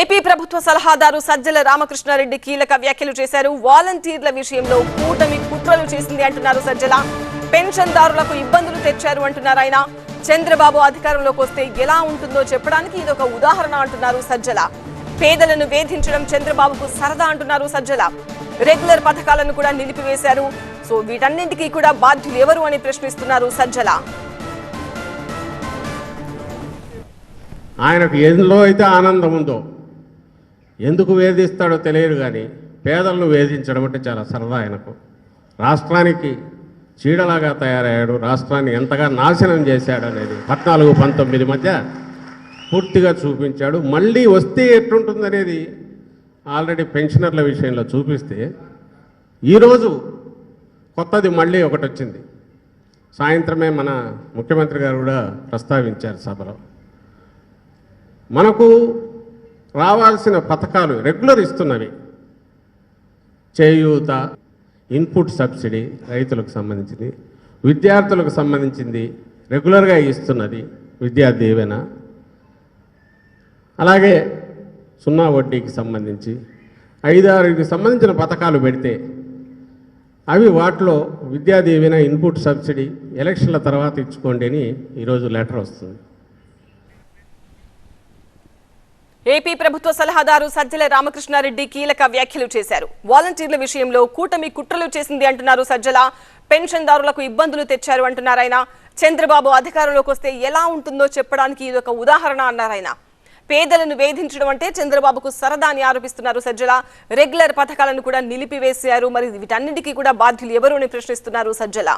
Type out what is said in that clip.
AP ప్రభుత్వ సలహాదారు సజ్జల రామకృష్ణారెడ్డి కీలక వ్యాఖ్యలు చేశారు. వాలంటీర్ల విషయంలో కూటమి కుట్రలు చేసింది అంటున్నారు సజ్జల. పెన్షన్దారులకు ఇబ్బందులు తెచ్చారు అంటున్నారు ఆయన. చంద్రబాబు అధికారంలోకి వస్తే ఎలా ఉంటుందో చెప్పడానికి ఇదొక ఉదాహరణ అంటున్నారు సజ్జల. పేదలను వేధించడం చంద్రబాబుకు సరదా అంటున్నారు సజ్జల. రెగ్యులర్ పథకాలను కూడా నిలిపివేశారు. సో వీటన్నింటికీ కూడా బాధ్యులు ఎవరు అని ప్రశ్నిస్తున్నారు సజ్జల. ఆయనకు ఎందులో అయితే ఆనందం ఉందో? ఎందుకు వేధిస్తాడో తెలియదు కానీ పేదలను వేధించడం అంటే చాలా సరదా ఆయనకు. రాష్ట్రానికి చీడలాగా తయారయ్యాడు రాష్ట్రాన్ని ఎంతగా నాశనం చేశాడు అనేది పద్నాలుగు పంతొమ్మిది మధ్య పూర్తిగా చూపించాడు. మళ్ళీ వస్తే ఎట్లుంటుందనేది ఆల్రెడీ పెన్షనర్ల విషయంలో చూపిస్తే ఈరోజు కొత్తది మళ్ళీ ఒకటి వచ్చింది సాయంత్రమే మన ముఖ్యమంత్రి గారు కూడా ప్రస్తావించారు సభలో. మనకు రావాల్సిన పథకాలు రెగ్యులర్ ఇస్తున్నవి. చేయూత ఇన్పుట్ సబ్సిడీ రైతులకు సంబంధించింది విద్యార్థులకు సంబంధించింది రెగ్యులర్గా ఇస్తున్నది విద్యా దీవెన. అలాగే సున్నా వడ్డీకి సంబంధించి ఐదారుకి సంబంధించిన పథకాలు పెడితే అవి వాటిలో విద్యా దీవెన ఇన్పుట్ సబ్సిడీ ఎలక్షన్ల తర్వాత ఇచ్చుకోండి అని ఈరోజు లెటర్ వస్తుంది. ఏపీ ప్రభుత్వ సలహాదారు సజ్జల రామకృష్ణారెడ్డి కీలక వ్యాఖ్యలు చేశారు. వాలంటీర్ల విషయంలో కూటమి కుట్రలు చేసింది అంటున్నారు సజ్జల. పెన్షన్దారులకు ఇబ్బందులు తెచ్చారు అంటున్నారు ఆయన. చంద్రబాబు అధికారంలోకి వస్తే ఎలా ఉంటుందో చెప్పడానికి ఇది ఒక ఉదాహరణ అన్నారు ఆయన. పేదలను వేధించడం అంటే చంద్రబాబుకు సరదా అని ఆరోపిస్తున్నారు సజ్జల. రెగ్యులర్ పథకాలను కూడా నిలిపివేశారు. మరి వీటన్నిటికీ కూడా బాధ్యులు ఎవరు అని ప్రశ్నిస్తున్నారు సజ్జల.